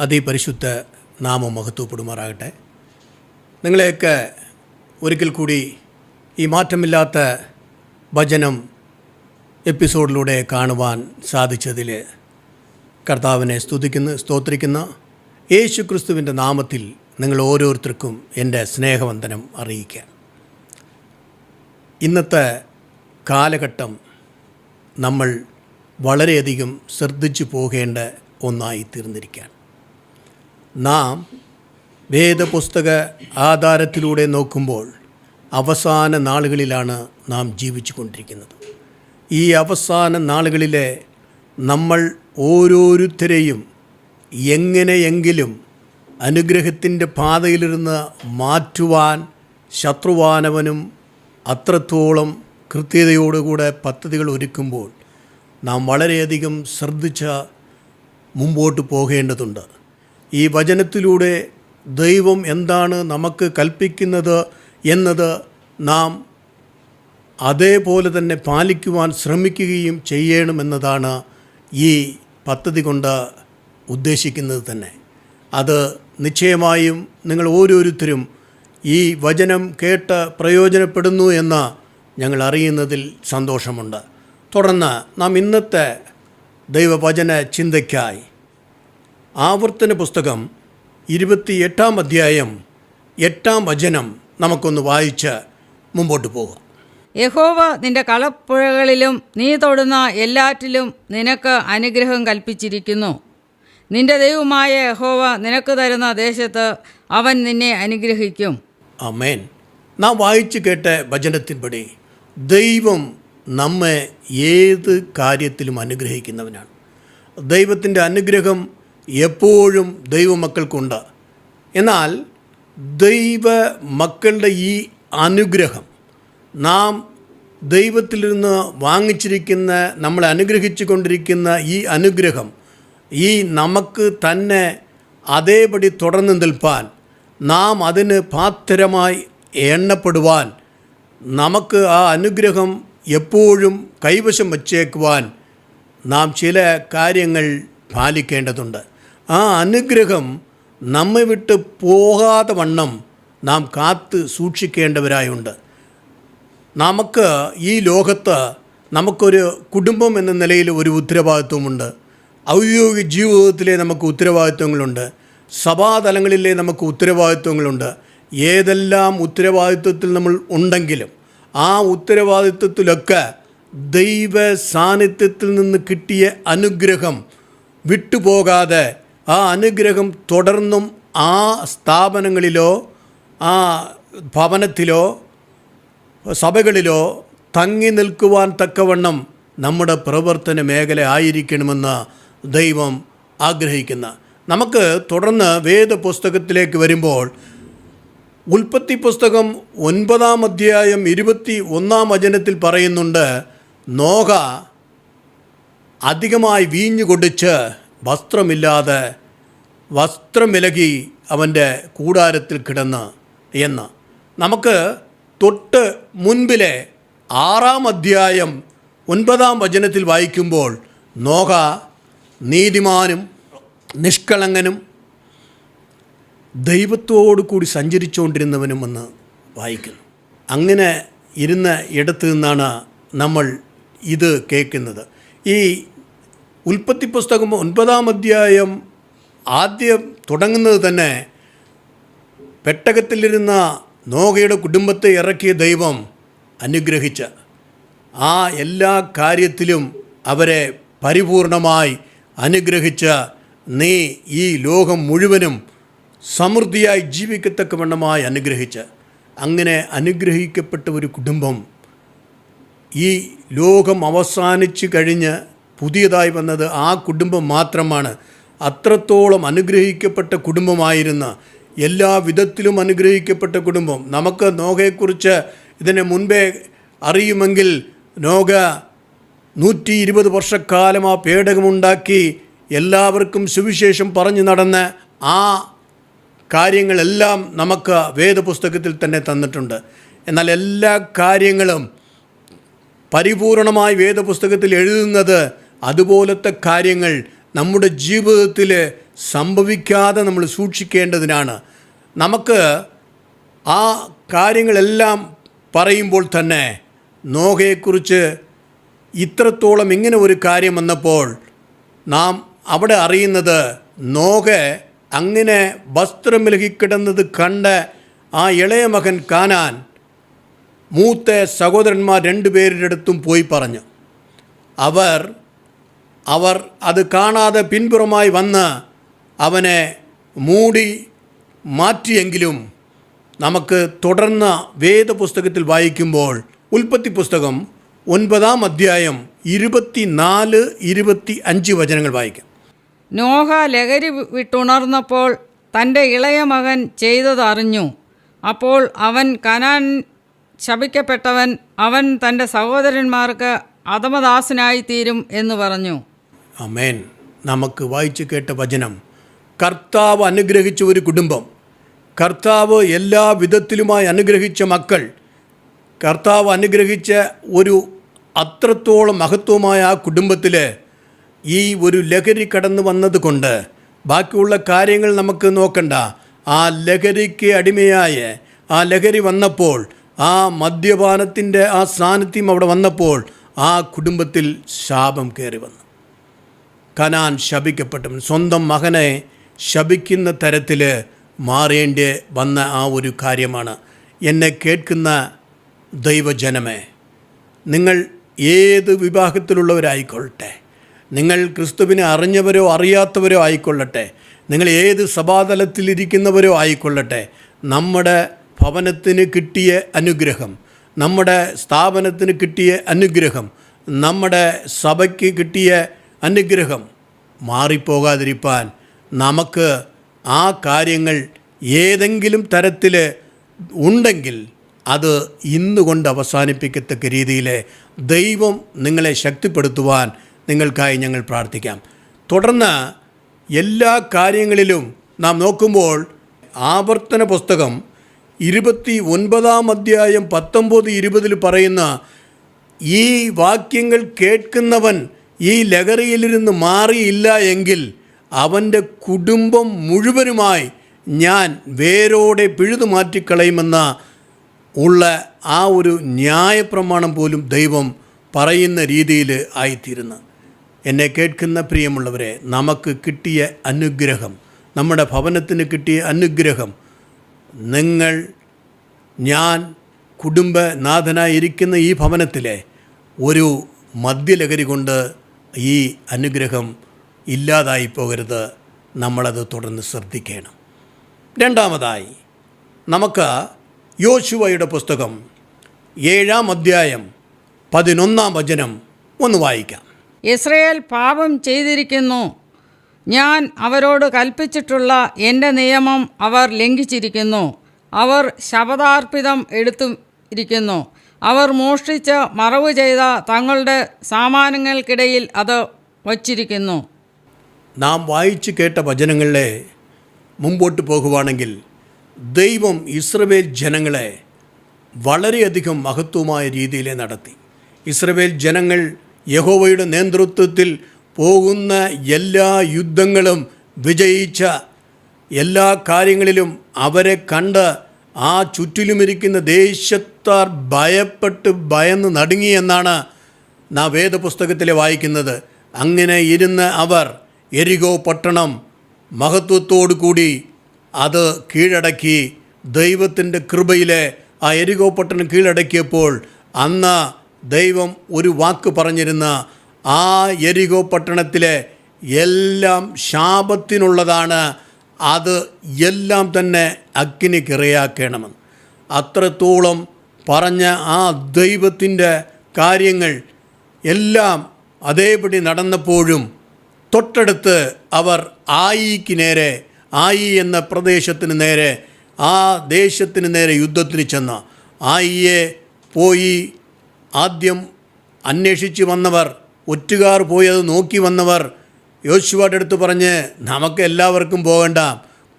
അതിപരിശുദ്ധ നാമം മഹത്വപ്പെടുമാറാകട്ടെ. നിങ്ങളെയൊക്കെ ഒരിക്കൽ കൂടി ഈ മാറ്റമില്ലാത്ത ഭജനം എപ്പിസോഡിലൂടെ കാണുവാൻ സാധിച്ചതിൽ കർത്താവിനെ സ്തുതിക്കുന്ന സ്തോത്രിക്കുന്ന. യേശു ക്രിസ്തുവിന്റെ നാമത്തിൽ നിങ്ങൾ ഓരോരുത്തർക്കും എന്റെ സ്നേഹവന്ദനം അറിയിക്കുക. ഇന്നത്തെ കാലഘട്ടം നമ്മൾ വളരെയധികം ശ്രദ്ധിച്ചു പോകേണ്ട ഒന്നായി തീർന്നിരിക്കുകയാണ്. നാം വേദപുസ്തക ആധാരത്തിലൂടെ നോക്കുമ്പോൾ അവസാന നാളുകളിലാണ് നാം ജീവിച്ചു കൊണ്ടിരിക്കുന്നത് ഈ അവസാന നാളുകളിലെ നമ്മൾ ഓരോരുത്തരെയും എങ്ങനെയെങ്കിലും അനുഗ്രഹത്തിന്റെ പാതയിലിരുന്ന് മാറ്റുവാൻ ശത്രുവാനവനും അത്രത്തോളം കൃത്യതയോടുകൂടെ പദ്ധതികൾ ഒരുക്കുമ്പോൾ നാം വളരെയധികം ശ്രദ്ധിച്ച മുമ്പോട്ട് പോകേണ്ടതുണ്ട്. ഈ വചനത്തിലൂടെ ദൈവം എന്താണ് നമുക്ക് കൽപ്പിക്കുന്നത് എന്നത് നാം അതേപോലെ തന്നെ പാലിക്കുവാൻ ശ്രമിക്കുകയും ചെയ്യണമെന്നതാണ് ഈ പദ്ധതി കൊണ്ട് ഉദ്ദേശിക്കുന്നത് തന്നെ. അത് നിശ്ചയമായും നിങ്ങൾ ഓരോരുത്തരും ഈ വചനം കേട്ട് പ്രയോജനപ്പെടുന്നു എന്ന് ഞങ്ങൾ അറിയുന്നതിൽ സന്തോഷമുണ്ട്. തുടർന്ന് നാം ഇന്നത്തെ ദൈവവചന ചിന്തയ്ക്കായി ആവർത്തന പുസ്തകം ഇരുപത്തിയെട്ടാം അധ്യായം എട്ടാം വചനം നമുക്കൊന്ന് വായിച്ച് മുമ്പോട്ട് പോകാം. യഹോവ നിന്റെ കളപ്പുഴകളിലും നീ തൊടുന്ന എല്ലാറ്റിലും നിനക്ക് അനുഗ്രഹം കൽപ്പിച്ചിരിക്കുന്നു. നിന്റെ ദൈവമായ യഹോവ നിനക്ക് തരുന്ന ദേശത്ത് അവൻ നിന്നെ അനുഗ്രഹിക്കും. അമേൻ നാം വായിച്ചു കേട്ട വചനത്തിൻപടി ദൈവം നമ്മെ ഏത് കാര്യത്തിലും അനുഗ്രഹിക്കുന്നവനാണ്. ദൈവത്തിന്റെ അനുഗ്രഹം എപ്പോഴും ദൈവമക്കൾക്കുണ്ട്. എന്നാൽ ദൈവ മക്കളുടെ ഈ അനുഗ്രഹം നാം ദൈവത്തിൽ നിന്ന് വാങ്ങിച്ചിരിക്കുന്ന നമ്മളെ അനുഗ്രഹിച്ചു കൊണ്ടിരിക്കുന്ന ഈ അനുഗ്രഹം ഈ നമുക്ക് തന്നെ അതേപടി തുടർന്ന് നിൽപ്പാൻ നാം അതിന് പാത്രമായി എണ്ണപ്പെടുവാൻ നമുക്ക് ആ അനുഗ്രഹം എപ്പോഴും കൈവശം വച്ചേക്കുവാൻ നാം ചില കാര്യങ്ങൾ പാലിക്കേണ്ടതുണ്ട്. ആ അനുഗ്രഹം നമ്മെ വിട്ട് പോകാതെ വണ്ണം നാം കാത്ത് സൂക്ഷിക്കേണ്ടവരായുണ്ട്. നമുക്ക് ഈ ലോകത്ത് നമുക്കൊരു കുടുംബം എന്ന നിലയിൽ ഒരു ഉത്തരവാദിത്വമുണ്ട്. ഔദ്യോഗിക ജീവിതത്തിലെ നമുക്ക് ഉത്തരവാദിത്വങ്ങളുണ്ട്. സഭാതലങ്ങളിലെ നമുക്ക് ഉത്തരവാദിത്വങ്ങളുണ്ട്. ഏതെല്ലാം ഉത്തരവാദിത്വത്തിൽ നമ്മൾ ഉണ്ടെങ്കിലും ആ ഉത്തരവാദിത്വത്തിലൊക്കെ ദൈവ സാന്നിധ്യത്തിൽ നിന്ന് കിട്ടിയ അനുഗ്രഹം വിട്ടുപോകാതെ ആ അനുഗ്രഹം തുടർന്നും ആ സ്ഥാപനങ്ങളിലോ ആ ഭവനത്തിലോ സഭകളിലോ തങ്ങി നിൽക്കുവാൻ തക്കവണ്ണം നമ്മുടെ പ്രവർത്തന മേഖല ആയിരിക്കണമെന്ന് ദൈവം ആഗ്രഹിക്കുന്ന. നമുക്ക് തുടർന്ന് വേദപുസ്തകത്തിലേക്ക് വരുമ്പോൾ ഉൽപ്പത്തി പുസ്തകം ഒൻപതാം അധ്യായം ഇരുപത്തി ഒന്നാം വചനത്തിൽ പറയുന്നുണ്ട് നോഹ അധികമായി വീഞ്ഞു കൊടിച്ച് വസ്ത്രമില്ലാതെ വസ്ത്രം വിലകി അവന്റെ കൂടാരത്തിൽ കിടന്ന് എന്ന്. നമുക്ക് തൊട്ട് മുൻപിലെ ആറാം അധ്യായം ഒൻപതാം വചനത്തിൽ വായിക്കുമ്പോൾ നോഹ നീതിമാനും നിഷ്കളങ്കനും ദൈവത്തോടു കൂടി സഞ്ചരിച്ചുകൊണ്ടിരുന്നവനുമെന്ന് വായിക്കുന്നു. അങ്ങനെ ഇരുന്ന ഇടത്ത് നിന്നാണ് നമ്മൾ ഇത് കേൾക്കുന്നത്. ഈ ഉൽപ്പത്തി പുസ്തകം ഒൻപതാം അധ്യായം ആദ്യം തുടങ്ങുന്നത് തന്നെ പെട്ടകത്തിലിരുന്ന നോഹയുടെ കുടുംബത്തെ ഇറക്കിയ ദൈവം അനുഗ്രഹിച്ച ആ എല്ലാ കാര്യത്തിലും അവരെ പരിപൂർണമായി അനുഗ്രഹിച്ച നീ ഈ ലോകം മുഴുവനും സമൃദ്ധിയായി ജീവിക്കത്തക്കവണ്ണമായി അനുഗ്രഹിച്ച്. അങ്ങനെ അനുഗ്രഹിക്കപ്പെട്ട ഒരു കുടുംബം ഈ ലോകം അവസാനിച്ച് കഴിഞ്ഞ് പുതിയതായി വന്നത് ആ കുടുംബം മാത്രമാണ്. അത്രത്തോളം അനുഗ്രഹിക്കപ്പെട്ട കുടുംബമായിരുന്ന എല്ലാ വിധത്തിലും അനുഗ്രഹിക്കപ്പെട്ട കുടുംബം. നമുക്ക് നോഹയെക്കുറിച്ച് ഇതിന് മുൻപേ അറിയുമെങ്കിൽ നോഗ നൂറ്റി ഇരുപത് വർഷക്കാലം ആ പേടകമുണ്ടാക്കി എല്ലാവർക്കും സുവിശേഷം പറഞ്ഞു നടന്ന ആ കാര്യങ്ങളെല്ലാം നമുക്ക് വേദപുസ്തകത്തിൽ തന്നെ തന്നിട്ടുണ്ട്. എന്നാൽ എല്ലാ കാര്യങ്ങളും പരിപൂർണമായി വേദപുസ്തകത്തിൽ എഴുതുന്നത് അതുപോലത്തെ കാര്യങ്ങൾ നമ്മുടെ ജീവിതത്തിൽ സംഭവിക്കാതെ നമ്മൾ സൂക്ഷിക്കേണ്ടതിനാണ്. നമുക്ക് ആ കാര്യങ്ങളെല്ലാം പറയുമ്പോൾ തന്നെ നോഹയെക്കുറിച്ച് ഇത്രത്തോളം ഇങ്ങനെ ഒരു കാര്യം വന്നപ്പോൾ നാം അവിടെ അറിയുന്നത് നോഹ അങ്ങനെ വസ്ത്രം ലഹിക്കിടന്നത് കണ്ട് ആ ഇളയ മകൻ കാനാൻ മൂത്ത സഹോദരന്മാർ രണ്ടുപേരുടെ അടുത്തും പോയി പറഞ്ഞു. അവർ അവർ അത് കാണാതെ പിൻപുറമായി വന്ന് അവനെ മൂടി മാറ്റിയെങ്കിലും നമുക്ക് തുടർന്ന് വേദപുസ്തകത്തിൽ വായിക്കുമ്പോൾ ഉൽപ്പത്തി പുസ്തകം ഒൻപതാം അധ്യായം ഇരുപത്തി നാല് ഇരുപത്തി അഞ്ച് വചനങ്ങൾ വായിക്കാം. നോഹ ലഹരി വിട്ടുണർന്നപ്പോൾ തന്റെ ഇളയ മകൻ ചെയ്തതറിഞ്ഞു അപ്പോൾ അവൻ കനാൻ ശപിക്കപ്പെട്ടവൻ അവൻ തന്റെ സഹോദരന്മാർക്ക് അധമദാസനായിത്തീരും എന്ന് പറഞ്ഞു. അമേൻ നമുക്ക് വായിച്ചു കേട്ട വചനം കർത്താവ് അനുഗ്രഹിച്ച ഒരു കുടുംബം കർത്താവ് എല്ലാ വിധത്തിലുമായി അനുഗ്രഹിച്ച മക്കൾ കർത്താവ് അനുഗ്രഹിച്ച ഒരു അത്രത്തോളം മഹത്വമായ ആ കുടുംബത്തിൽ ഈ ഒരു ലഹരി കടന്നു വന്നതുകൊണ്ട് ബാക്കിയുള്ള കാര്യങ്ങൾ നമുക്ക് നോക്കണ്ട. ആ ലഹരിക്ക് അടിമയായ ആ ലഹരി വന്നപ്പോൾ ആ മദ്യപാനത്തിന്റെ ആ സാന്നിധ്യം അവിടെ വന്നപ്പോൾ ആ കുടുംബത്തിൽ ശാപം കയറി വന്നു. കനാൻ ശപിക്കപ്പെട്ടവൻ സ്വന്തം മകനെ ശപിക്കുന്ന തരത്തിൽ മാറേണ്ടി വന്ന ആ ഒരു കാര്യമാണ്. എന്നെ കേൾക്കുന്ന ദൈവജനമേ നിങ്ങൾ ഏത് വിവാഹത്തിലുള്ളവരായിക്കൊള്ളട്ടെ നിങ്ങൾ ക്രിസ്തുവിനെ അറിഞ്ഞവരോ അറിയാത്തവരോ ആയിക്കൊള്ളട്ടെ? നിങ്ങൾ ഏത് സഭാതലത്തിലിരിക്കുന്നവരോ ആയിക്കൊള്ളട്ടെ? നമ്മുടെ ഭവനത്തിന് കിട്ടിയ അനുഗ്രഹം നമ്മുടെ സ്ഥാപനത്തിന് കിട്ടിയ അനുഗ്രഹം നമ്മുടെ സഭയ്ക്ക് കിട്ടിയ അനുഗ്രഹം മാറിപ്പോകാതിരിപ്പാൻ നമുക്ക് ആ കാര്യങ്ങൾ ഏതെങ്കിലും തരത്തിൽ ഉണ്ടെങ്കിൽ അത് ഇന്നുകൊണ്ട് അവസാനിപ്പിക്കത്തക്ക രീതിയിൽ ദൈവം നിങ്ങളെ ശക്തിപ്പെടുത്തുവാൻ നിങ്ങൾക്കായി ഞങ്ങൾ പ്രാർത്ഥിക്കാം. തുടർന്ന് എല്ലാ കാര്യങ്ങളിലും നാം നോക്കുമ്പോൾ ആവർത്തന പുസ്തകം ഇരുപത്തി ഒൻപതാം അധ്യായം പത്തൊമ്പത് ഇരുപതിൽ പറയുന്ന ഈ വാക്യങ്ങൾ കേൾക്കുന്നവൻ ഈ ലഹരിയിലിരുന്ന് മാറിയില്ല എങ്കിൽ അവന്റെ കുടുംബം മുഴുവനുമായി ഞാൻ വേരോടെ പിഴുതു മാറ്റിക്കളയുമെന്ന ഉള്ള ആ ഒരു ന്യായപ്രമാണം പോലും ദൈവം പറയുന്ന രീതിയിൽ ആയിത്തീരുന്നു. എന്നെ കേൾക്കുന്ന പ്രിയമുള്ളവരെ നമുക്ക് കിട്ടിയ അനുഗ്രഹം നമ്മുടെ ഭവനത്തിന് കിട്ടിയ അനുഗ്രഹം നിങ്ങൾ ഞാൻ കുടുംബനാഥനായി ഇരിക്കുന്ന ഈ ഭവനത്തിലെ ഒരു മദ്യലഹരി കൊണ്ട് ഈ അനുഗ്രഹം ഇല്ലാതായി പോകരുത്. നമ്മളത് തുടർന്ന് ശ്രദ്ധിക്കണം. രണ്ടാമതായി നമുക്ക് യോശുവയുടെ പുസ്തകം ഏഴാം അധ്യായം പതിനൊന്നാം വചനം ഒന്ന് വായിക്കാം. ഇസ്രയേൽ പാപം ചെയ്തിരിക്കുന്നു. ഞാൻ അവരോട് കൽപ്പിച്ചിട്ടുള്ള എന്റെ നിയമം അവർ ലംഘിച്ചിരിക്കുന്നു. അവർ ശപഥാർപ്പിതം എടുത്തു ഇരിക്കുന്നു. അവർ മോഷ്ടിച്ച് മറവ് ചെയ്ത തങ്ങളുടെ സാമാനങ്ങൾക്കിടയിൽ അത് വച്ചിരിക്കുന്നു. നാം വായിച്ചു കേട്ട വചനങ്ങളെ മുമ്പോട്ട് പോകുവാണെങ്കിൽ ദൈവം ഇസ്രവേൽ ജനങ്ങളെ വളരെയധികം മഹത്വമായ രീതിയിൽ നടത്തി. ഇസ്രവേൽ ജനങ്ങൾ യഹോവയുടെ നേതൃത്വത്തിൽ പോകുന്ന എല്ലാ യുദ്ധങ്ങളും വിജയിച്ച എല്ലാ കാര്യങ്ങളിലും അവരെ കണ്ട് ആ ചുറ്റിലുമിരിക്കുന്ന ദേശത്താർ ഭയപ്പെട്ട് ഭയന്ന് നടുങ്ങിയെന്നാണ് നാം വേദപുസ്തകത്തിൽ വായിക്കുന്നത്. അങ്ങനെ ഇരുന്ന് അവർ എരികോ പട്ടണം മഹത്വത്തോടു കൂടി അത് കീഴടക്കി ദൈവത്തിന്റെ കൃപയിലെ ആ എരികോ പട്ടണം കീഴടക്കിയപ്പോൾ അന്ന് ദൈവം ഒരു വാക്ക് പറഞ്ഞിരുന്ന ആ എരികോ പട്ടണത്തിലെ എല്ലാം ശാപത്തിനുള്ളതാണ് അത് എല്ലാം തന്നെ അഗ്നിക്കിറയാക്കണമെന്ന് അത്രത്തോളം പറഞ്ഞ ആ ദൈവത്തിന്റെ കാര്യങ്ങൾ എല്ലാം അതേപടി നടന്നപ്പോഴും തൊട്ടടുത്ത് അവർ ആയിക്ക് നേരെ ആയി എന്ന പ്രദേശത്തിന് നേരെ ആ ദേശത്തിന് നേരെ യുദ്ധത്തിന് ചെന്ന ആയിയെ പോയി ആദ്യം അന്വേഷിച്ച് വന്നവർ ഒറ്റുകാർ പോയത് നോക്കി വന്നവർ യോശുവയുടെ അടുത്ത് പറഞ്ഞ് നമുക്ക് എല്ലാവർക്കും പോകണ്ട.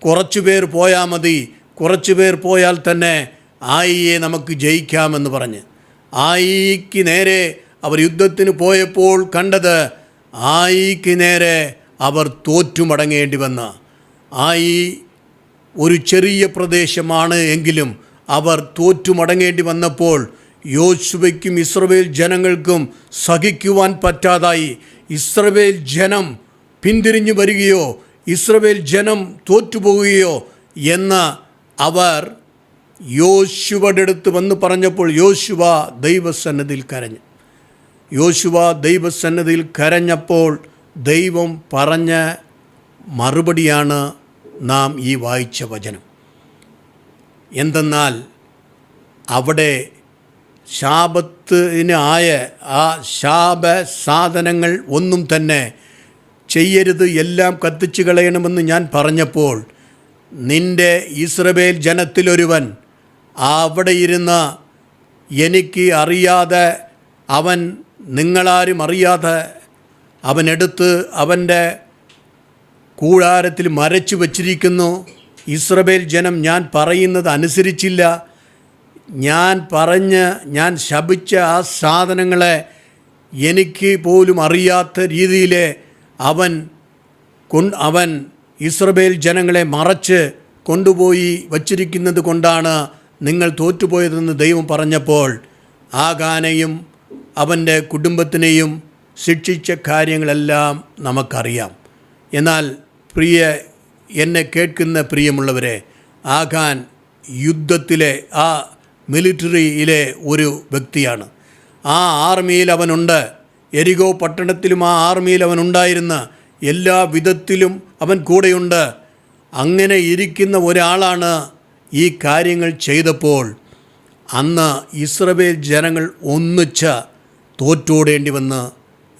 കുറച്ചു പേർ പോയാൽ മതി. കുറച്ചു പേർ പോയാൽ തന്നെ ആയിയെ നമുക്ക് ജയിക്കാമെന്ന് പറഞ്ഞ്. ആയിക്ക് നേരെ അവർ യുദ്ധത്തിന് പോയപ്പോൾ കണ്ടത് ആയിക്ക് നേരെ അവർ തോറ്റു മടങ്ങേണ്ടി വന്ന. ആയി ഒരു ചെറിയ പ്രദേശമാണ് എങ്കിലും അവർ തോറ്റു മടങ്ങേണ്ടി വന്നപ്പോൾ യോശുവയ്ക്കും ഇസ്രവേൽ ജനങ്ങൾക്കും സഹിക്കുവാൻ പറ്റാതായി. ഇസ്രവേൽ ജനം പിന്തിരിഞ്ഞു വരികയോ ഇസ്രവേൽ ജനം തോറ്റുപോകുകയോ എന്ന് അവർ യോശുവയുടെ അടുത്ത് വന്ന് പറഞ്ഞപ്പോൾ യോശുവ ദൈവസന്നതിയിൽ കരഞ്ഞു. യോശുവ ദൈവസന്നതിയിൽ കരഞ്ഞപ്പോൾ ദൈവം പറഞ്ഞ മറുപടിയാണ് നാം ഈ വായിച്ച വചനം. എന്തെന്നാൽ അവിടെ ശാപത്തിന് ആയ ആ ശാപ സാധനങ്ങൾ ഒന്നും തന്നെ ചെയ്യരുത് എല്ലാം കത്തിച്ചു കളയണമെന്ന് ഞാൻ പറഞ്ഞപ്പോൾ നിന്റെ ഇസ്രബേൽ ജനത്തിലൊരുവൻ അവിടെ ഇരുന്ന് എനിക്ക് അറിയാതെ അവൻ നിങ്ങളാരും അറിയാതെ അവനെടുത്ത് അവന്റെ കൂടാരത്തിൽ മരച്ചു വച്ചിരിക്കുന്നു. ഇസ്രബേൽ ജനം ഞാൻ പറയുന്നത് അനുസരിച്ചില്ല. ഞാൻ പറഞ്ഞ് ഞാൻ ശപിച്ച ആ സാധനങ്ങളെ എനിക്ക് പോലും അറിയാത്ത രീതിയിൽ അവൻ അവൻ ഇസ്രബേൽ ജനങ്ങളെ മറച്ച് കൊണ്ടുപോയി വച്ചിരിക്കുന്നത് കൊണ്ടാണ് നിങ്ങൾ തോറ്റുപോയതെന്ന് ദൈവം പറഞ്ഞപ്പോൾ ആ ഗാനയും അവന്റെ കുടുംബത്തിനെയും ശിക്ഷിച്ച കാര്യങ്ങളെല്ലാം നമുക്കറിയാം. എന്നാൽ പ്രിയ എന്നെ കേൾക്കുന്ന പ്രിയമുള്ളവരെ ആഖാൻ യുദ്ധത്തിലെ ആ മിലിറ്ററിയിലെ ഒരു വ്യക്തിയാണ്. ആ ആർമിയിൽ അവനുണ്ട്. എരികോ പട്ടണത്തിലും ആ ആർമിയിൽ അവൻ ഉണ്ടായിരുന്ന എല്ലാ വിധത്തിലും അവൻ കൂടെയുണ്ട്. അങ്ങനെ ഇരിക്കുന്ന ഒരാളാണ് ഈ കാര്യങ്ങൾ ചെയ്തപ്പോൾ അന്ന് ഇസ്രവേൽ ജനങ്ങൾ ഒന്നിച്ച് തോറ്റോടേണ്ടി വന്ന്.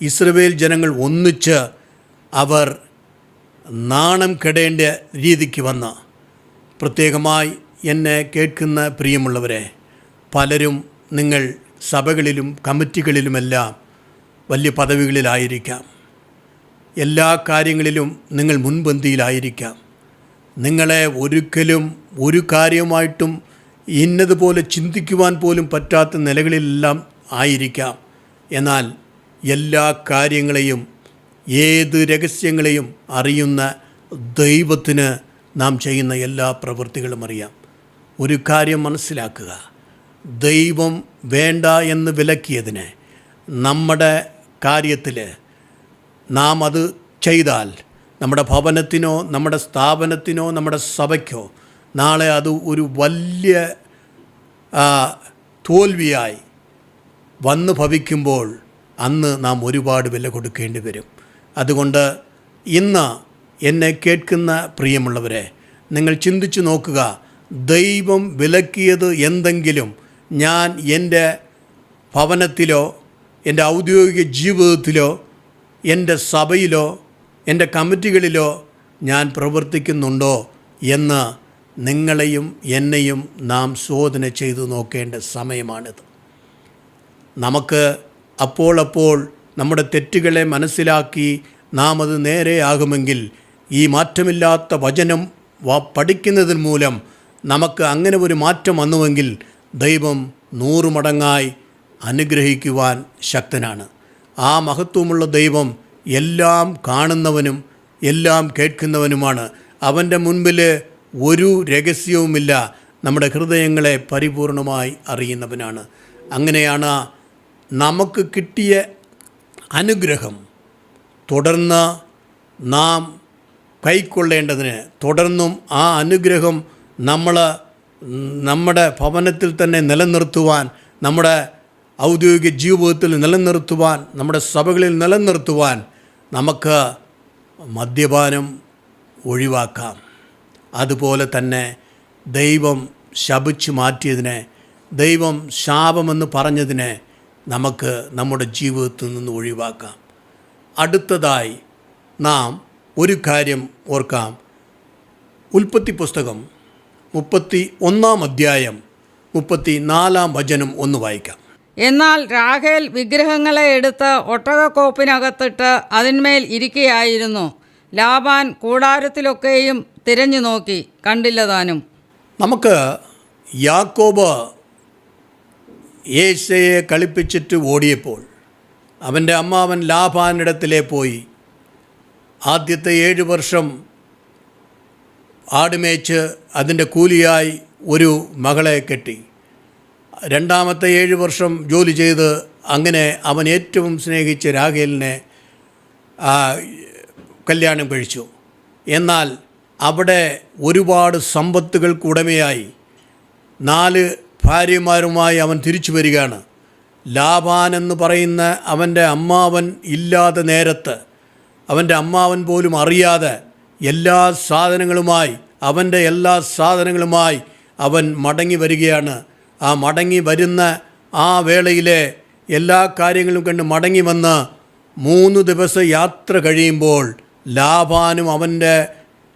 ഇസ്രവേൽ ജനങ്ങൾ ഒന്നിച്ച് അവർ നാണം കെടേണ്ട രീതിക്ക് വന്ന്. പ്രത്യേകമായി എന്നെ കേൾക്കുന്ന പ്രിയമുള്ളവരെ പലരും നിങ്ങൾ സഭകളിലും കമ്മിറ്റികളിലുമെല്ലാം വലിയ പദവികളിലായിരിക്കാം. എല്ലാ കാര്യങ്ങളിലും നിങ്ങൾ മുൻപന്തിയിലായിരിക്കാം. നിങ്ങളെ ഒരിക്കലും ഒരു കാര്യമായിട്ടും ഇന്നതുപോലെ ചിന്തിക്കുവാൻ പോലും പറ്റാത്ത നിലകളിലെല്ലാം ആയിരിക്കാം. എന്നാൽ എല്ലാ കാര്യങ്ങളെയും ഏത് രഹസ്യങ്ങളെയും അറിയുന്ന ദൈവത്തിന് നാം ചെയ്യുന്ന എല്ലാ പ്രവൃത്തികളും അറിയാം. ഒരു കാര്യം മനസ്സിലാക്കുക. ദൈവം വേണ്ട എന്ന് വിലക്കിയതിനെ നമ്മുടെ കാര്യത്തിൽ നാം അത് ചെയ്താൽ നമ്മുടെ ഭവനത്തിനോ നമ്മുടെ സ്ഥാപനത്തിനോ നമ്മുടെ സഭയ്ക്കോ നാളെ അത് ഒരു വലിയ തോൽവിയായി വന്ന് ഭവിക്കുമ്പോൾ അന്ന് നാം ഒരുപാട് വില കൊടുക്കേണ്ടി വരും. അതുകൊണ്ട് ഇന്ന് എന്നെ കേൾക്കുന്ന പ്രിയമുള്ളവരെ നിങ്ങൾ ചിന്തിച്ചു നോക്കുക ദൈവം വിലക്കിയത് എന്തെങ്കിലും ഞാൻ എന്റെ ഭവനത്തിലോ എന്റെ ഔദ്യോഗിക ജീവിതത്തിലോ എന്റെ സഭയിലോ എന്റെ കമ്മിറ്റികളിലോ ഞാൻ പ്രവർത്തിക്കുന്നുണ്ടോ എന്ന് നിങ്ങളെയും എന്നെയും നാം ശോധന ചെയ്തു നോക്കേണ്ട സമയമാണിത്. നമുക്ക് അപ്പോൾ അപ്പോൾ നമ്മുടെ തെറ്റുകളെ മനസ്സിലാക്കി നാം അത് നേരെയാകുമെങ്കിൽ ഈ മാറ്റമില്ലാത്ത വചനം പഠിക്കുന്നതിന് മൂലം നമുക്ക് അങ്ങനെ ഒരു മാറ്റം വന്നുവെങ്കിൽ ദൈവം നൂറ് മടങ്ങായി അനുഗ്രഹിക്കുവാൻ ശക്തനാണ്. ആ മഹത്വമുള്ള ദൈവം എല്ലാം കാണുന്നവനും എല്ലാം കേൾക്കുന്നവനുമാണ്. അവന്റെ മുൻപിൽ ഒരു രഹസ്യവുമില്ല. നമ്മുടെ ഹൃദയങ്ങളെ പരിപൂർണമായി അറിയുന്നവനാണ്. അങ്ങനെയാണ് നമുക്ക് കിട്ടിയ അനുഗ്രഹം തുടർന്ന് നാം കൈക്കൊള്ളേണ്ടതിന്. തുടർന്നും ആ അനുഗ്രഹം നമ്മൾ നമ്മുടെ ഭവനത്തിൽ തന്നെ നിലനിർത്തുവാൻ നമ്മുടെ ഔദ്യോഗിക ജീവിതത്തിൽ നിലനിർത്തുവാൻ നമ്മുടെ സഭകളിൽ നിലനിർത്തുവാൻ നമുക്ക് മദ്യപാനം ഒഴിവാക്കാം. അതുപോലെ തന്നെ ദൈവം ശപിച്ചു മാറ്റിയതിനെ ദൈവം ശാപമെന്ന് പറഞ്ഞതിനെ നമുക്ക് നമ്മുടെ ജീവിതത്തിൽ നിന്ന് ഒഴിവാക്കാം. അടുത്തതായി നാം ഒരു കാര്യം ഓർക്കാം. ഉൽപ്പത്തി പുസ്തകം മുപ്പത്തി ഒന്നാം അധ്യായം മുപ്പത്തി നാലാം വചനം ഒന്ന് വായിക്കാം. എന്നാൽ രാഹേൽ വിഗ്രഹങ്ങളെ എടുത്ത് ഒട്ടകക്കോപ്പിനകത്തിട്ട് അതിന്മേൽ ഇരിക്കുകയായിരുന്നു ലാബാൻ കൂടാരത്തിലൊക്കെയും തിരഞ്ഞു നോക്കി. കണ്ടില്ലതാനും നമുക്ക് യാക്കോബ് യേശയെ കളിപ്പിച്ചിട്ട് ഓടിയപ്പോൾ അവന്റെ അമ്മാവൻ ലാഭാനിടത്തിലെ പോയി. ആദ്യത്തെ ഏഴ് വർഷം ആടുമേച്ച് അതിന്റെ കൂലിയായി ഒരു മകളെ കെട്ടി. രണ്ടാമത്തെ ഏഴ് വർഷം ജോലി ചെയ്ത് അങ്ങനെ അവൻ ഏറ്റവും സ്നേഹിച്ച രാഘേലിനെ ആ, കല്യാണം കഴിച്ചു. എന്നാൽ അവിടെ ഒരുപാട് സമ്പത്തുകൾക്ക് ഉടമയായി. നാല് ഭാര്യമാരുമായി അവൻ തിരിച്ചു വരികയാണ്. ലാഭാൻ എന്ന് പറയുന്ന അവന്റെ അമ്മാവൻ ഇല്ലാത്ത നേരത്ത് അവന്റെ അമ്മാവൻ പോലും അറിയാതെ എല്ലാ സാധനങ്ങളുമായി അവന്റെ എല്ലാ സാധനങ്ങളുമായി അവൻ മടങ്ങി വരികയാണ്. ആ മടങ്ങി വരുന്ന ആ വേളയിലെ എല്ലാ കാര്യങ്ങളും കണ്ട് മടങ്ങി വന്ന് മൂന്ന് ദിവസം യാത്ര കഴിയുമ്പോൾ ലാഭാനും അവന്റെ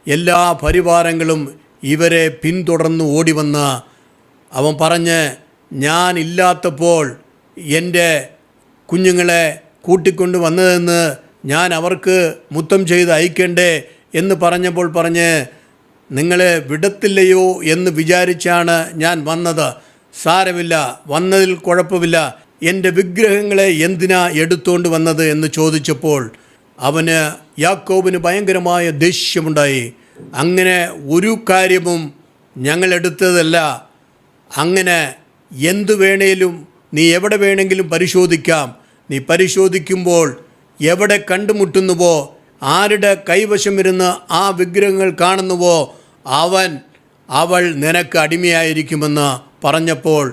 എല്ലാ പരിവാരങ്ങളും ഇവരെ പിന്തുടർന്ന് ഓടി വന്ന് അവൻ പറഞ്ഞ് ഞാൻ ഇല്ലാത്തപ്പോൾ എന്റെ കുഞ്ഞുങ്ങളെ കൂട്ടിക്കൊണ്ട് വന്നതെന്ന് ഞാൻ അവർക്ക് മുത്തം ചെയ്ത് അയക്കണ്ടേ? എന്ന് പറഞ്ഞപ്പോൾ പറഞ്ഞ് നിങ്ങളെ വിടത്തില്ലയോ? എന്ന് വിചാരിച്ചാണ് ഞാൻ വന്നത്. സാരമില്ല വന്നതിൽ കുഴപ്പമില്ല. എന്റെ വിഗ്രഹങ്ങളെ എന്തിനാ എടുത്തുകൊണ്ട് വന്നത് എന്ന് ചോദിച്ചപ്പോൾ അവന് യാക്കോബിന് ഭയങ്കരമായ ദേഷ്യമുണ്ടായി. അങ്ങനെ ഒരു കാര്യവും ഞങ്ങൾ എടുത്തതല്ല. അങ്ങനെ എന്തു വേണേലും നീ എവിടെ വേണമെങ്കിലും പരിശോധിക്കാം. നീ പരിശോധിക്കുമ്പോൾ എവിടെ കണ്ടുമുട്ടുന്നുവോ ആരുടെ കൈവശം ഇരുന്ന് ആ വിഗ്രഹങ്ങൾ കാണുന്നുവോ അവൻ അവൾ നിനക്ക് അടിമയായിരിക്കുമെന്ന് പറഞ്ഞപ്പോൾ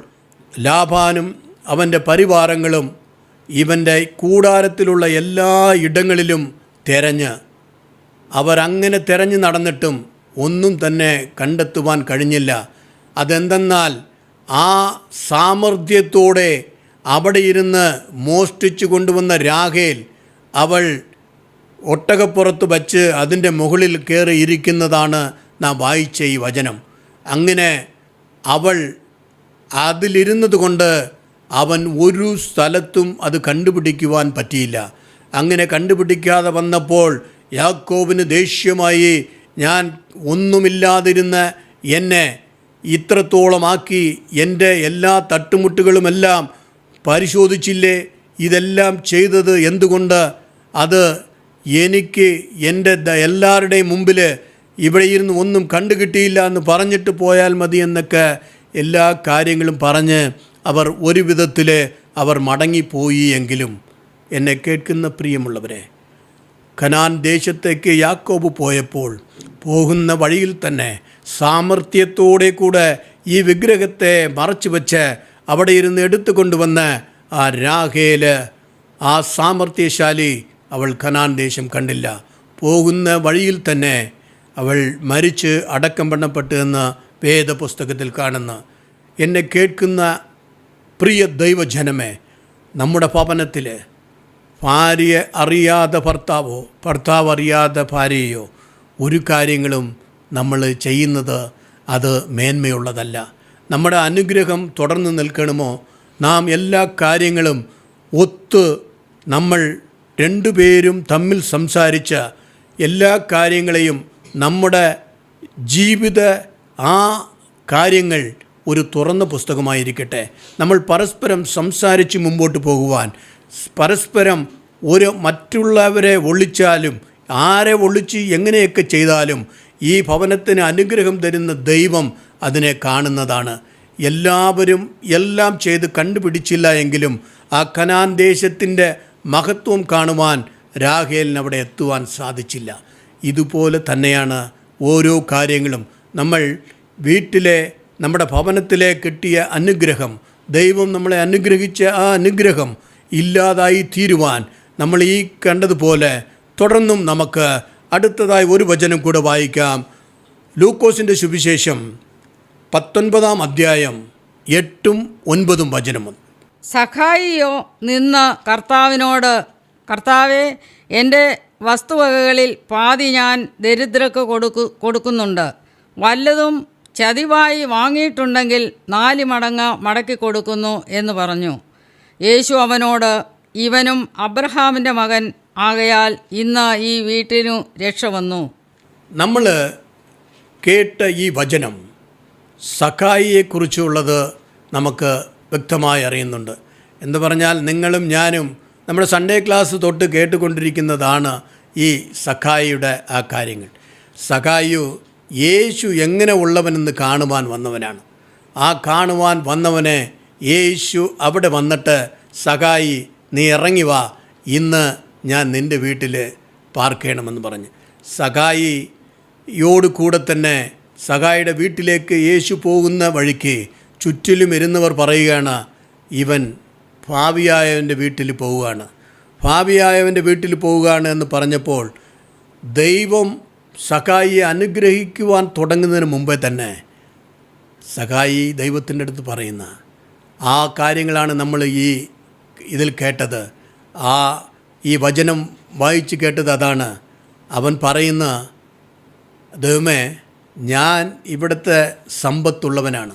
ലാഭാനും അവന്റെ പരിവാരങ്ങളും ഇവന്റെ കൂടാരത്തിലുള്ള എല്ലാ ഇടങ്ങളിലും തിരഞ്ഞ് അവരങ്ങനെ തിരഞ്ഞു നടന്നിട്ടും ഒന്നും തന്നെ കണ്ടെത്തുവാൻ കഴിഞ്ഞില്ല. അതെന്തെന്നാൽ ആ സാമർഥ്യത്തോടെ അവിടെ ഇരുന്ന് മോഷ്ടിച്ചു കൊണ്ടുവന്ന രാഹേൽ അവൾ ഒട്ടകപ്പുറത്ത് വച്ച് അതിന്റെ മുകളിൽ കയറി ഇരിക്കുന്നതാണ് നാം വായിച്ച ഈ വചനം. അങ്ങനെ അവൾ അതിലിരുന്നത് കൊണ്ട് അവൻ ഒരു സ്ഥലത്തും അത് കണ്ടുപിടിക്കുവാൻ പറ്റിയില്ല. അങ്ങനെ കണ്ടുപിടിക്കാതെ വന്നപ്പോൾ യാക്കോവിന് ദേഷ്യമായി ഞാൻ ഒന്നുമില്ലാതിരുന്ന എന്നെ ഇത്രത്തോളമാക്കി എന്റെ എല്ലാ തട്ടുമുട്ടുകളുമെല്ലാം പരിശോധിച്ചില്ലേ? ഇതെല്ലാം ചെയ്തത് എന്തുകൊണ്ട്? അത് എനിക്ക് എന്റെ എല്ലാവരുടെയും മുമ്പിൽ ഇവിടെ ഇരുന്ന് ഒന്നും കണ്ടു കിട്ടിയില്ല എന്ന് പറഞ്ഞിട്ട് പോയാൽ മതി എന്നൊക്കെ എല്ലാ കാര്യങ്ങളും പറഞ്ഞ് അവർ ഒരു വിധത്തിൽ അവർ മടങ്ങിപ്പോയി എങ്കിലും എന്നെ കേൾക്കുന്ന പ്രിയമുള്ളവരെ കനാൻ ദേശത്തേക്ക് യാക്കോബ് പോയപ്പോൾ പോകുന്ന വഴിയിൽ തന്നെ സാമർഥ്യത്തോടെ കൂടെ ഈ വിഗ്രഹത്തെ മറച്ചു വച്ച് അവിടെ ഇരുന്ന് എടുത്തു കൊണ്ടുവന്ന് ആ രാഹേൽ ആ സാമർഥ്യശാലി അവൾ കനാൻ ദേശം കണ്ടില്ല. പോകുന്ന വഴിയിൽ തന്നെ അവൾ മരിച്ച് അടക്കം പണ്ണപ്പെട്ടു എന്ന് വേദപുസ്തകത്തിൽ കാണുന്ന എന്നെ കേൾക്കുന്ന പ്രിയ ദൈവജനമേ നമ്മുടെ ഭവനത്തിൽ ഭാര്യയെ അറിയാതെ ഭർത്താവോ ഭർത്താവ് അറിയാതെ ഭാര്യയോ ഒരു കാര്യങ്ങളും നമ്മൾ ചെയ്യുന്നത് അത് മേന്മയുള്ളതല്ല. നമ്മുടെ അനുഗ്രഹം തുടർന്ന് നിൽക്കണമോ? നാം എല്ലാ കാര്യങ്ങളും ഒത്ത് നമ്മൾ രണ്ടുപേരും തമ്മിൽ സംസാരിച്ച എല്ലാ കാര്യങ്ങളെയും നമ്മുടെ ജീവിത ആ കാര്യങ്ങൾ ഒരു തുറന്ന പുസ്തകമായിരിക്കട്ടെ. നമ്മൾ പരസ്പരം സംസാരിച്ച് മുമ്പോട്ട് പോകുവാൻ. പരസ്പരം ഒരു മറ്റുള്ളവരെ ഒളിച്ചാലും ആരെ ഒളിച്ച് എങ്ങനെയൊക്കെ ചെയ്താലും ഈ ഭവനത്തിന് അനുഗ്രഹം തരുന്ന ദൈവം അതിനെ കാണുന്നതാണ്. എല്ലാവരും എല്ലാം ചെയ്ത് കണ്ടുപിടിച്ചില്ല എങ്കിലും ആ കനാൻ ദേശത്തിന്റെ മഹത്വം കാണുവാൻ രാഹേലിന് അവിടെ എത്തുവാൻ സാധിച്ചില്ല. ഇതുപോലെ തന്നെയാണ് ഓരോ കാര്യങ്ങളും. നമ്മൾ വീട്ടിലെ നമ്മുടെ ഭവനത്തിലെ കിട്ടിയ അനുഗ്രഹം ദൈവം നമ്മളെ അനുഗ്രഹിച്ച ആ അനുഗ്രഹം ഇല്ലാതായി തീരുവാൻ നമ്മൾ ഈ കണ്ടതുപോലെ തുടർന്നും നമുക്ക് അടുത്തതായി ഒരു വചനം കൂടെ വായിക്കാം. ലൂക്കോസിന്റെ സുവിശേഷം പത്തൊൻപതാം അധ്യായം എട്ടും ഒൻപതും വചനം സഖായിയോ നിന്ന് കർത്താവിനോട് കർത്താവെ എന്റെ വസ്തുവകകളിൽ പാതി ഞാൻ ദരിദ്രർക്ക് കൊടുക്കു കൊടുക്കുന്നുണ്ട്. വല്ലതും ചതിവായി വാങ്ങിയിട്ടുണ്ടെങ്കിൽ നാല് മടങ്ങ് മടക്കി കൊടുക്കുന്നു എന്ന് പറഞ്ഞു. യേശു അവനോട് ഇവനും അബ്രഹാമിന്റെ മകൻ. ആകയാൽ ഇന്ന് ഈ വീട്ടിനു രക്ഷ വന്നു. നമ്മൾ കേട്ട ഈ വചനം സഖായിയെക്കുറിച്ചുള്ളത് നമുക്ക് വ്യക്തമായി അറിയുന്നുണ്ട്. എന്ന് പറഞ്ഞാൽ നിങ്ങളും ഞാനും നമ്മുടെ സൺഡേ ക്ലാസ് തൊട്ട് കേട്ടുകൊണ്ടിരിക്കുന്നതാണ് ഈ സഖായിയുടെ ആ കാര്യങ്ങൾ. സഖായു യേശു എങ്ങനെ ഉള്ളവനെന്ന് കാണുവാൻ വന്നവനാണ്. ആ കാണുവാൻ വന്നവനെ യേശു അവിടെ വന്നിട്ട് സഹായി നീ ഇറങ്ങി വാ. ഇന്ന് ഞാൻ നിന്റെ വീട്ടിൽ പാർക്കണമെന്ന് പറഞ്ഞ്. സഖായിയോട് കൂടെ തന്നെ സഖായിയുടെ വീട്ടിലേക്ക് യേശു പോകുന്ന വഴിക്ക് ചുറ്റിലും ഇരുന്നവർ പറയുകയാണ് ഇവൻ ഭാവിയായവന്റെ വീട്ടിൽ പോവുകയാണ്. ഭാവിയായവന്റെ വീട്ടിൽ പോവുകയാണ് എന്ന് പറഞ്ഞപ്പോൾ ദൈവം സഖായിയെ അനുഗ്രഹിക്കുവാൻ തുടങ്ങുന്നതിന് മുമ്പേ തന്നെ സഖായി ദൈവത്തിന്റെ അടുത്ത് പറയുന്ന ആ കാര്യങ്ങളാണ് നമ്മൾ ഈ ഇതിൽ കേട്ടത്. ആ ഈ വചനം വായിച്ച് കേട്ടത് അതാണ്. അവൻ പറയുന്ന ദൈവമേ ഞാൻ ഇവിടുത്തെ സമ്പത്തുള്ളവനാണ്.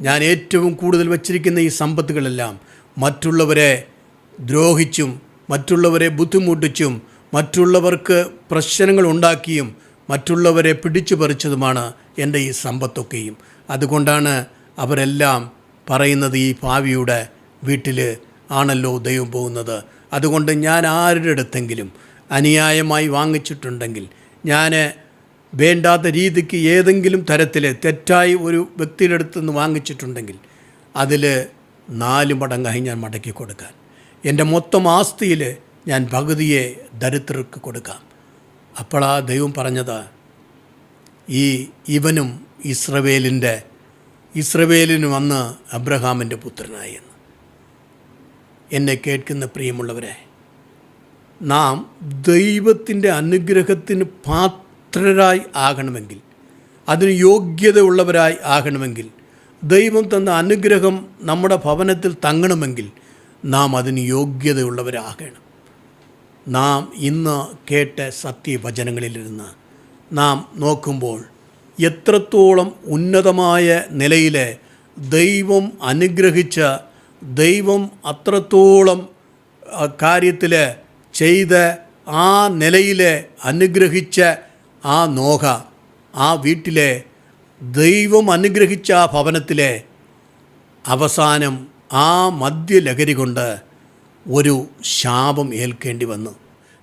ഞാൻ ഏറ്റവും കൂടുതൽ വച്ചിരിക്കുന്ന ഈ സമ്പത്തുകളെല്ലാം മറ്റുള്ളവരെ ദ്രോഹിച്ചും മറ്റുള്ളവരെ ബുദ്ധിമുട്ടിച്ചും മറ്റുള്ളവർക്ക് പ്രശ്നങ്ങൾ ഉണ്ടാക്കിയും മറ്റുള്ളവരെ പിടിച്ചു പറിച്ചതുമാണ് എന്റെ ഈ സമ്പത്തൊക്കെയും. അതുകൊണ്ടാണ് അവരെല്ലാം പറയുന്നത് ഈ ഭാവിയുടെ വീട്ടിൽ ആണല്ലോ ദൈവം പോകുന്നത്. അതുകൊണ്ട് ഞാൻ ആരുടെ അടുത്തെങ്കിലും അനുയായമായി വാങ്ങിച്ചിട്ടുണ്ടെങ്കിൽ ഞാൻ വേണ്ടാത്ത രീതിക്ക് ഏതെങ്കിലും തരത്തിൽ തെറ്റായി ഒരു വ്യക്തിയുടെ അടുത്ത് നിന്ന് വാങ്ങിച്ചിട്ടുണ്ടെങ്കിൽ അതിൽ നാല് മടങ്ങായി ഞാൻ മടക്കി കൊടുക്കാൻ. എന്റെ മൊത്തം ആസ്തിയിൽ ഞാൻ പകുതിയെ ദരിദ്രർക്ക് കൊടുക്കാം. അപ്പോഴാ ദൈവം പറഞ്ഞത് ഈ ഇവനും ഇസ്രവേലിന്റെ ഇസ്രവേലിന് വന്ന് അബ്രഹാമിന്റെ പുത്രനായി എന്ന്. എന്നെ കേൾക്കുന്ന പ്രിയമുള്ളവരെ നാം ദൈവത്തിന്റെ അനുഗ്രഹത്തിന് പാത്രരായി ആകണമെങ്കിൽ അതിന് യോഗ്യതയുള്ളവരായി ആകണമെങ്കിൽ ദൈവം തന്ന അനുഗ്രഹം നമ്മുടെ ഭവനത്തിൽ തങ്ങണമെങ്കിൽ നാം അതിന് യോഗ്യതയുള്ളവരാകണം. നാം ഇന്ന് കേട്ട സത്യവചനങ്ങളിലിരുന്ന് നാം നോക്കുമ്പോൾ എത്രത്തോളം ഉന്നതമായ നിലയിൽ ദൈവം അനുഗ്രഹിച്ച ദൈവം അത്രത്തോളം കാര്യത്തിൽ ചെയ്ത ആ നിലയിൽ അനുഗ്രഹിച്ച ആ നോഹ ആ വീട്ടിലെ ദൈവം അനുഗ്രഹിച്ച ആ ഭവനത്തിലെ അവസാനം ആ മദ്യലഹരി കൊണ്ട് ഒരു ശാപം ഏൽക്കേണ്ടി വന്നു.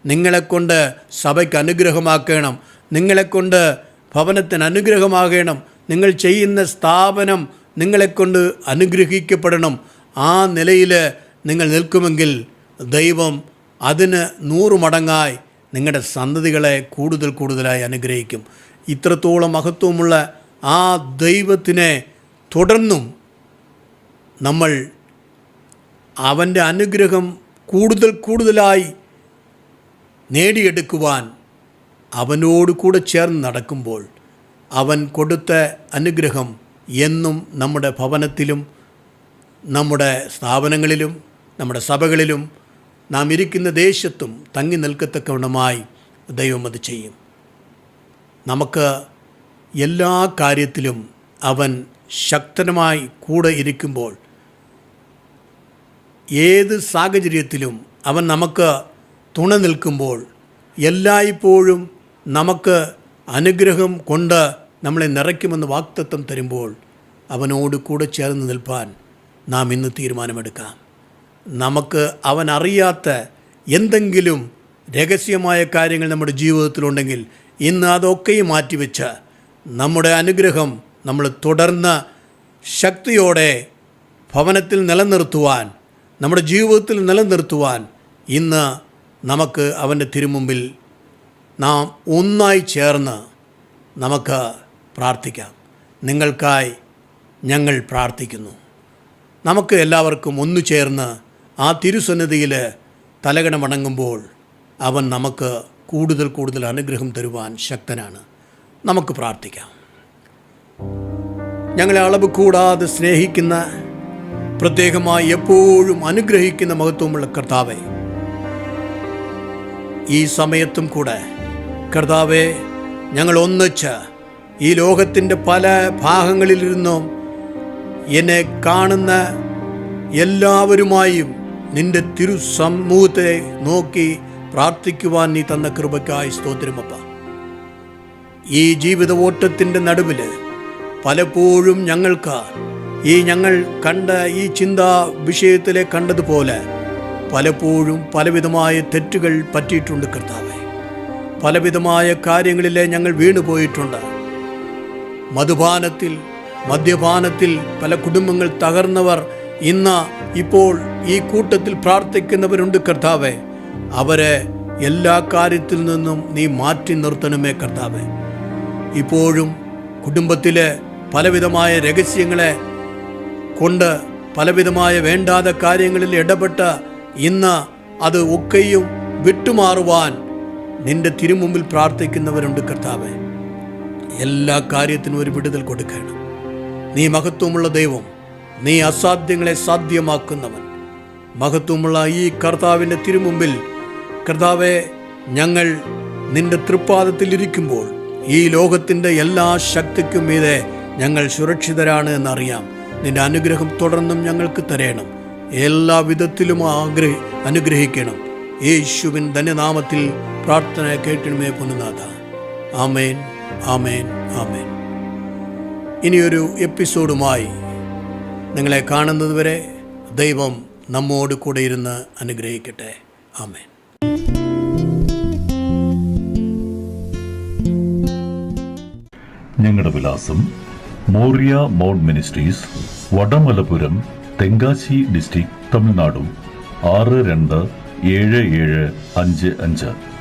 നിങ്ങളെക്കൊണ്ട് സഭയ്ക്ക് അനുഗ്രഹമാക്കണം. നിങ്ങളെക്കൊണ്ട് ഭവനത്തിന് അനുഗ്രഹമാകണം. നിങ്ങൾ ചെയ്യുന്ന സ്ഥാപനം നിങ്ങളെക്കൊണ്ട് അനുഗ്രഹിക്കപ്പെടണം. ആ നിലയിൽ നിങ്ങൾ നിൽക്കുമെങ്കിൽ ദൈവം അതിന് നൂറ് മടങ്ങായി നിങ്ങളുടെ സന്തതികളെ കൂടുതൽ കൂടുതലായി അനുഗ്രഹിക്കും. ഇത്രത്തോളം മഹത്വമുള്ള ആ ദൈവത്തിനെ തുടർന്നും നമ്മൾ അവന്റെ അനുഗ്രഹം കൂടുതൽ കൂടുതലായി നേടിയെടുക്കുവാൻ അവനോട് കൂടെ ചേർന്ന് നടക്കുമ്പോൾ അവൻ കൊടുത്ത അനുഗ്രഹം എന്നും നമ്മുടെ ഭവനത്തിലും നമ്മുടെ സ്ഥാപനങ്ങളിലും നമ്മുടെ സഭകളിലും നാം ഇരിക്കുന്ന ദേശത്തും തങ്ങി നിൽക്കത്തക്കവണ്ണമായി ദൈവം അത് ചെയ്യും. നമുക്ക് എല്ലാ കാര്യത്തിലും അവൻ ശക്തനുമായി കൂടെ ഇരിക്കുമ്പോൾ ഏത് സാഹചര്യത്തിലും അവൻ നമുക്ക് തുണ നിൽക്കുമ്പോൾ എല്ലായ്പ്പോഴും നമുക്ക് അനുഗ്രഹം കൊണ്ട് നമ്മളെ നിറയ്ക്കുമെന്ന് വാക്തത്വം തരുമ്പോൾ അവനോട് കൂടെ ചേർന്ന് നിൽപ്പാൻ നാം ഇന്ന് തീരുമാനമെടുക്കാം. നമുക്ക് അവൻ അറിയാത്ത എന്തെങ്കിലും രഹസ്യമായ കാര്യങ്ങൾ നമ്മുടെ ജീവിതത്തിലുണ്ടെങ്കിൽ ഇന്ന് അതൊക്കെയും മാറ്റിവെച്ച് നമ്മുടെ അനുഗ്രഹം നമ്മൾ തുടർന്ന് ശക്തിയോടെ ഭവനത്തിൽ നിലനിർത്തുവാൻ നമ്മുടെ ജീവിതത്തിൽ നിലനിർത്തുവാൻ ഇന്ന് നമുക്ക് അവന്റെ തിരുമുമ്പിൽ നാം ഒന്നായി ചേർന്ന് നമുക്ക് പ്രാർത്ഥിക്കാം. നിങ്ങൾക്കായി ഞങ്ങൾ പ്രാർത്ഥിക്കുന്നു. നമുക്ക് എല്ലാവർക്കും ഒന്നു ചേർന്ന് ആ തിരുസന്നിധിയിൽ തലകണ മടങ്ങുമ്പോൾ അവൻ നമുക്ക് കൂടുതൽ കൂടുതൽ അനുഗ്രഹം തരുവാൻ ശക്തനാണ്. നമുക്ക് പ്രാർത്ഥിക്കാം. ഞങ്ങളെ അളവ് കൂടാതെ സ്നേഹിക്കുന്ന പ്രത്യേകമായി എപ്പോഴും അനുഗ്രഹിക്കുന്ന മഹത്വമുള്ള കർത്താവെ ഈ സമയത്തും കൂടെ കർത്താവെ ഞങ്ങൾ ഒന്നിച്ച് ഈ ലോകത്തിന്റെ പല ഭാഗങ്ങളിലിരുന്നും എന്നെ കാണുന്ന എല്ലാവരുമായും നിന്റെ തിരു സമൂഹത്തെ നോക്കി പ്രാർത്ഥിക്കുവാൻ നീ തന്ന കൃപയ്ക്കായി സ്തോത്രമപ്പ ഈ ജീവിത ഓട്ടത്തിന്റെ നടുവിൽ പലപ്പോഴും ഞങ്ങൾക്ക് ഈ ഞങ്ങൾ കണ്ട ഈ ചിന്താ വിഷയത്തിലെ കണ്ടതുപോലെ പലപ്പോഴും പലവിധമായ തെറ്റുകൾ പറ്റിയിട്ടുണ്ട് കർത്താവെ. പലവിധമായ കാര്യങ്ങളിലെ ഞങ്ങൾ വീണുപോയിട്ടുണ്ട്. മധുപാനത്തിൽ മദ്യപാനത്തിൽ പല കുടുംബങ്ങൾ തകർന്നവർ ഇന്ന് ഇപ്പോൾ ഈ കൂട്ടത്തിൽ പ്രാർത്ഥിക്കുന്നവരുണ്ട് കർത്താവെ. അവരെ എല്ലാ കാര്യത്തിൽ നിന്നും നീ മാറ്റി നിർത്തണമേ കർത്താവെ. ഇപ്പോഴും കുടുംബത്തിലെ പലവിധമായ രഹസ്യങ്ങളെ കൊണ്ട് പലവിധമായ വേണ്ടാത്ത കാര്യങ്ങളിൽ ഇടപെട്ട് ഇന്ന് അത് ഒക്കെയും വിട്ടുമാറുവാൻ നിന്റെ തിരുമുമ്പിൽ പ്രാർത്ഥിക്കുന്നവരുണ്ട് കർത്താവെ. എല്ലാ കാര്യത്തിനും ഒരു വിടുതൽ കൊടുക്കണം. നീ മഹത്വമുള്ള ദൈവം നീ അസാധ്യങ്ങളെ സാധ്യമാക്കുന്നവൻ. മഹത്വമുള്ള ഈ കർത്താവിന്റെ തിരുമുമ്പിൽ കർത്താവെ ഞങ്ങൾ നിന്റെ തൃപ്പാദത്തിൽ ഇരിക്കുമ്പോൾ ഈ ലോകത്തിന്റെ എല്ലാ ശക്തിക്കും മീതെ ഞങ്ങൾ സുരക്ഷിതരാണ് എന്നറിയാം. നിന്റെ അനുഗ്രഹം തുടർന്നും ഞങ്ങൾക്ക് തരയണം എല്ലാ വിധത്തിലും ആഗ്രഹി അനുഗ്രഹിക്കണം. യേശുവിൻ ധന്യനാമത്തിൽ പ്രാർത്ഥന കേട്ടിടുമേ പൊന്നുനാഥ. ആമേൻ ആമേൻ ആമേൻ. ഇനിയൊരു എപ്പിസോഡുമായി നിങ്ങളെ കാണുന്നതുവരെ ദൈവം നമ്മോട് കൂടെ ഇരുന്ന് അനുഗ്രഹിക്കട്ടെ. ആമേൻ. ഞങ്ങളുടെ വിലാസം Moriah Mount Ministries Vadamalapuram Tenkasi district തമിഴ്നാടും. ആറ് രണ്ട് ഏഴ് ഏഴ് അഞ്ച് അഞ്ച്.